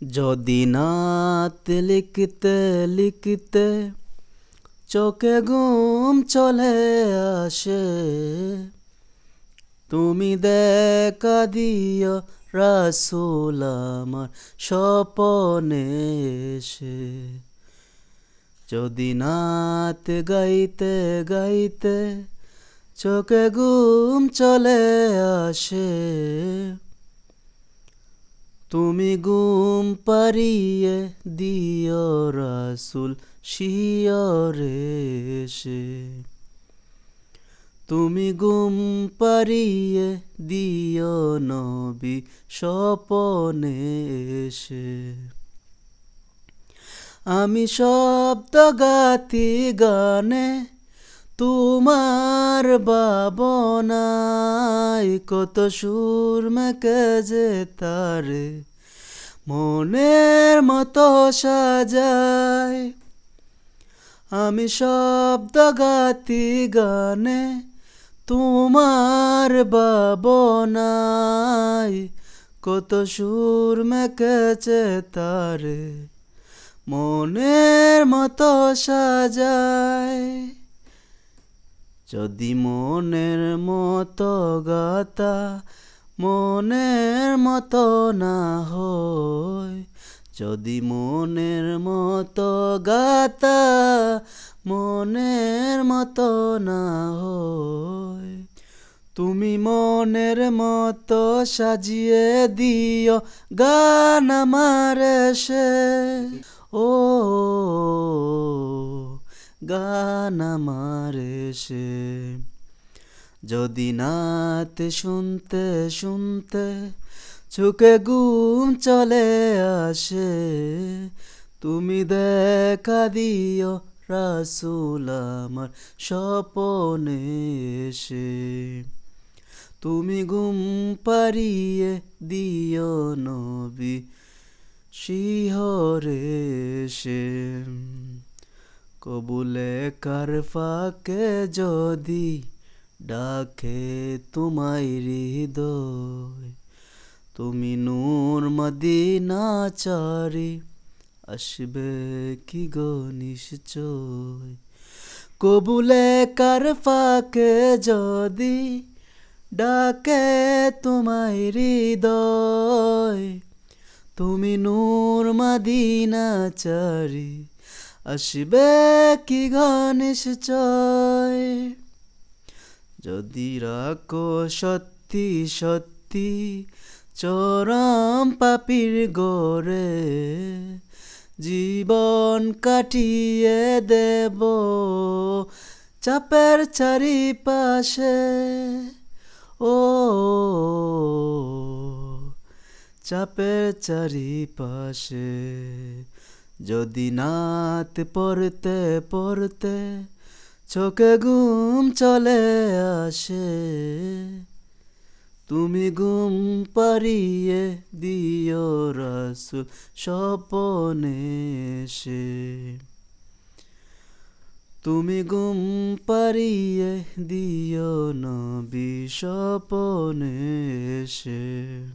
যদি নাত লিখতে লিখতে চোখে ঘুম চলে আসে, তুমি দেখা দিও রাসুল আমার স্বপনে এসে। যদি নাত গাইতে গাইতে চোখে ঘুম চলে আসে তুমি গুম পারিয়ে দিও রাসুল শিয়রে এসে। তুমি গুম পারিয়ে দিও নবী স্বপনে এসে। আমি শব্দ গাতি গানে তোমার বাবনায় কত সুর মেকে যে তারে, মনের মতো সাজায়। আমি শব্দ গাতি গানে তোমার বাবনায় কত সুর মেকেছে তারে, মনের মতো সাজায়। যদি মনের মতো গাতা, মনের মতো না হয়। যদি মনের মতো গাতা, মনের মতো না হয়। তুমি মনের মতো সাজিয়ে দিও গান আমার সে ও গান আমার সে যদি নাত শুনতে শুনতে চোখে গুম চলে আসে, তুমি দেখা দিও রাসুল আমার স্বপনে এসে। তুমি ঘুম পারিয়ে দিও নবী শিহরে এসে। কবুলে কার ফাঁকে যদি ডাকে তোমায় হৃদয়। তুমি নূর মদিনা চারি, আসবে কি গো নিশ্চয়? কবুলে কার ফাঁকে যদি ডাকে তোমায় হৃদয়। তুমি নূর মদিনা চারি আসবে কি গণেশ চয় যদি রাখো সত্যি সত্যি চরম পাপির গোরে জীবন কাটিয়ে দেব চাপের চারিপাশে। ও চাপের চারিপাশে যদি নাত পড়তে পড়তে চোখে ঘুম চলে আসে, তুমি ঘুম পারিয়ে দিও রাসুল স্বপনে সে তুমি ঘুম পারিয়ে দিও নবী স্বপনে এসে।